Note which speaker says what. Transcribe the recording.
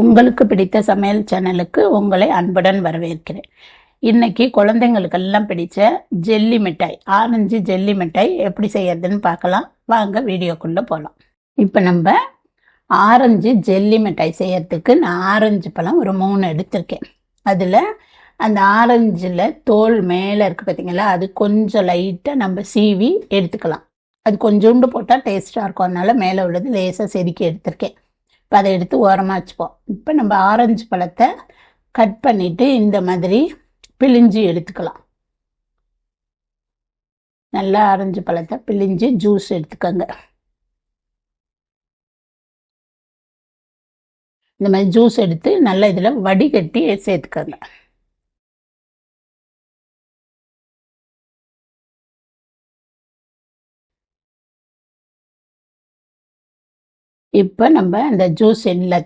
Speaker 1: உங்களுக்கு பிடித்த சமையல் சேனலுக்கு உங்களை அன்புடன் வரவேற்கிறேன். இன்னைக்கு குழந்தைங்களுக்கெல்லாம் பிடிச்ச ஜெல்லி மிட்டாய் ஆரஞ்சு ஜெல்லி மிட்டாய் எப்படி செய்யறதுன்னு பார்க்கலாம். வாங்க வீடியோக்குள்ளே போகலாம் இப்போ நம்ம ஆரஞ்சு ஜெல்லி மிட்டாய் செய்யறதுக்கு நான் ஆரஞ்சு பழம் ஒரு மூணு எடுத்திருக்கேன். அதில் அந்த ஆரஞ்சில் தோல் மேலே இருக்குது பார்த்தீங்களா அது கொஞ்சம் லைட்டாக நம்ம சீவி எடுத்துக்கலாம். அது கொஞ்சோண்டு போட்டால் டேஸ்ட்டாக இருக்கும். அதனால் மேலே உள்ளது லேசாக செதுக்கி எடுத்திருக்கேன். இப்போ அதை எடுத்து ஓரமாக வச்சுப்போம். இப்போ நம்ம ஆரஞ்சு பழத்தை கட் பண்ணிவிட்டு இந்த மாதிரி பிழிஞ்சு எடுத்துக்கலாம். நல்லா ஆரஞ்சு பழத்தை பிழிஞ்சு ஜூஸ் எடுத்துக்கோங்க. இந்த மாதிரி ஜூஸ் எடுத்து நல்லா இதில் வடிகட்டி சேர்த்துக்கோங்க. இப்போ நம்ம அந்த ஜூஸ் எல்லாத்தையும்